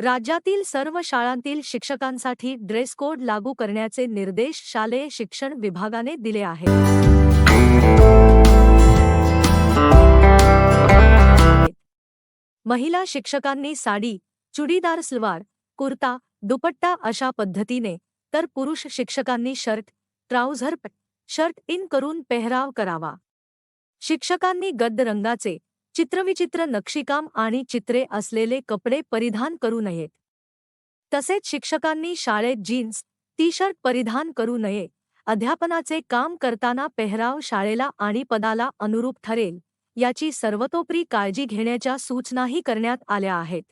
राज्यातील सर्व शाळांतील शिक्षकांसाठी ड्रेस कोड लागू करण्याचे निर्देश शालेय शिक्षण विभागाने दिले आहेत. महिला शिक्षकांनी साडी चुडीदार सलवार कुर्ता दुपट्टा अशा पद्धतीने तर पुरुष शिक्षकांनी शर्ट ट्राउझर शर्ट इन करून पेहराव करावा. शिक्षकांनी गद्द रंगाचे चित्रविचित्र नक्षीकाम आणि चित्रे असलेले कपडे परिधान करू नयेत. तसेच शिक्षकांनी शाळेत जीन्स टी शर्ट परिधान करू नये. अध्यापनाचे काम करताना पेहराव शाळेला आणि पदाला अनुरूप ठरेल याची सर्वतोपरी काळजी घेण्याच्या सूचनाही करण्यात आल्या आहेत.